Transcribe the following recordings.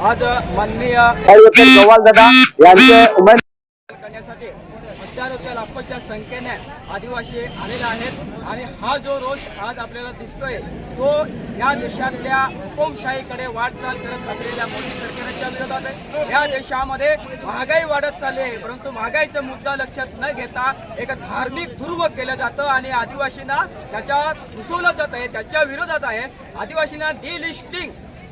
आज माननीय गोवाल दादा यांचे उमेद करण्यासाठी हजारोच्या लाखोच्या संख्येने आदिवासी आलेले आहेत. आणि हा जो रोष आज आपल्याला दिसतोय तो या देशातल्या हुकुमशाहीकडे वाटचाल करत असलेल्या मोदी सरकारच्या विरोधात आहे. या देशामध्ये महागाई वाढत चालली आहे परंतु महागाईचा मुद्दा लक्षात न घेता एक धार्मिक ध्रुव केलं जातं आणि आदिवासींना त्याच्यात घुसवलं जात आहे त्याच्या विरोधात आहे. आदिवासींना डिलिस्टिंग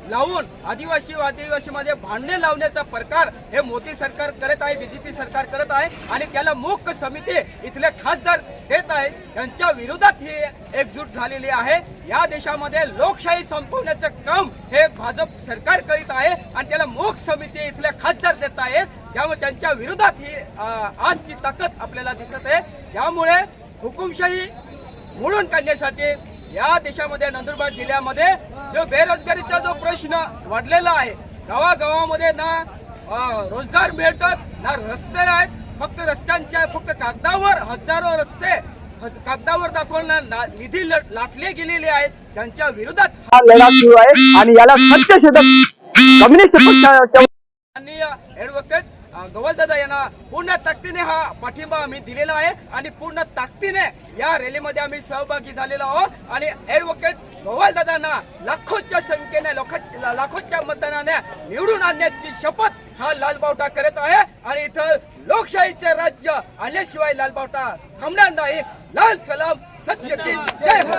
लावून आदिवासी आदिवासीमध्ये भांडणे लावण्याचा प्रकार हे मोदी सरकार करत आहे बीजेपी सरकार करत आहे आणि त्याला मुख्य समिती इथले खासदार देत आहेत त्यांच्या विरोधात ही एकजूट झालेली आहे. या देशामध्ये लोकशाही संपवण्याचं काम हे भाजप सरकार करीत आहे आणि त्याला मुख्य समिती इथले खासदार देत आहेत त्यामुळे त्यांच्या विरोधात ही आजची ताकद आपल्याला दिसत आहे. त्यामुळे हुकुमशाही मोडून काढण्यासाठी या देशामध्ये नंदुरबार जिल्ह्यामध्ये जो बेरोजगारीचा जो प्रश्न वाढलेला आहे गावागावामध्ये ना रोजगार मिळतात ना रस्ते आहेत फक्त रस्त्यांच्या फक्त कागदावर हजारो रस्ते कागदावर दाखवून ना- निधी लट- लाटले गेलेले आहेत त्यांच्या विरोधात. हा लढा सुरू आहे आणि याला सत्यशोधक कम्युनिस्ट पक्षाच्या ऍडव्होकेट गवलदादा यांना पूर्ण ताकदीने हा पाठिंबा आम्ही दिलेला आहे आणि पूर्ण ताकदीने या रॅलीमध्ये आम्ही सहभागी झालेलो आहोत आणि ऍडव्होकेट गवलदादांना लाखो- लाखोच्या मतदानाने निवडून आणण्याची शपथ हा लालबावटा करत आहे. आणि इथं लोकशाहीचे राज्य आल्याशिवाय लालबावटा थांबणार नाही. लाल सलाम सत्य जय हो